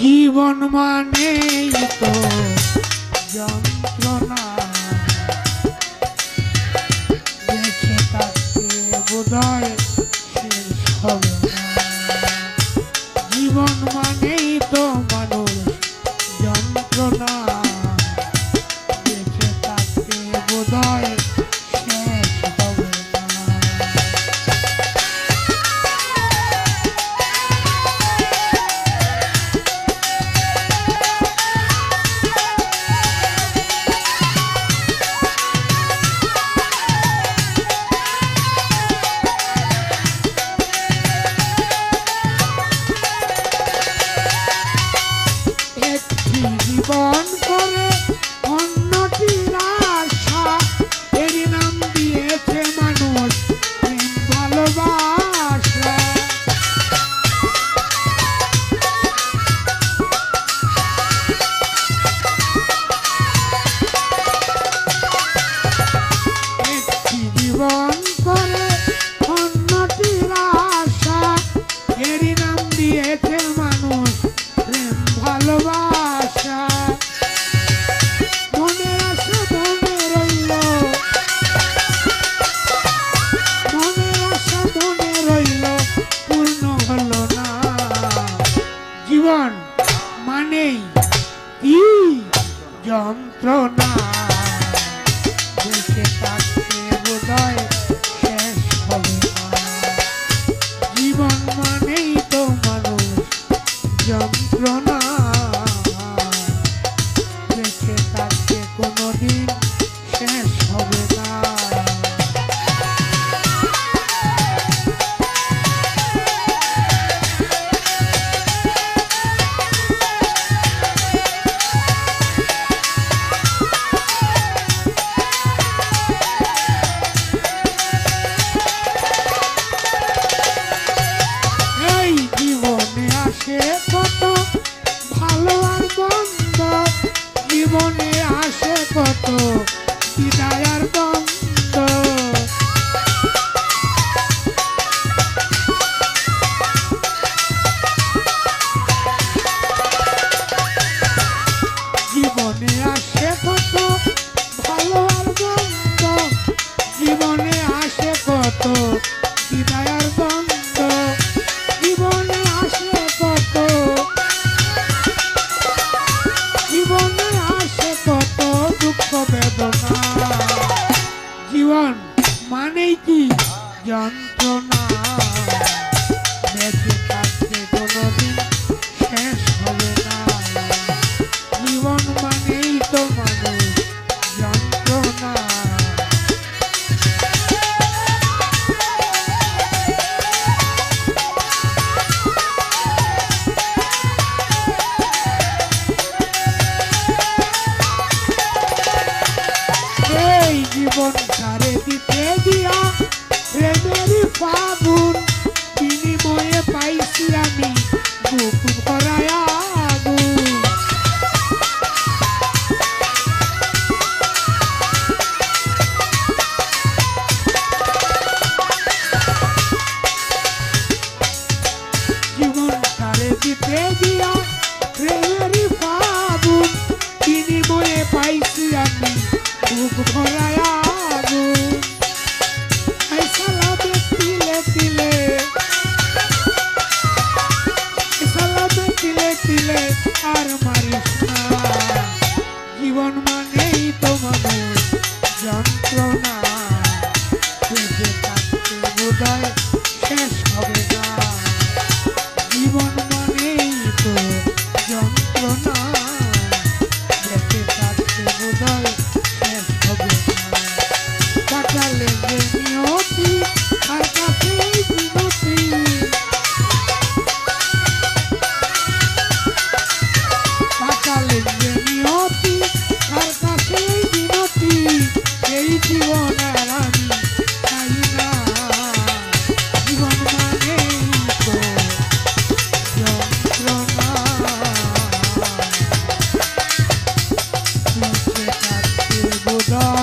জীবন মানে তো যন্ত্রণা। দেখে তাকে বোধ one যন্ত্রণা বুঝতে পার কত Baby, Wikipedia Buddha.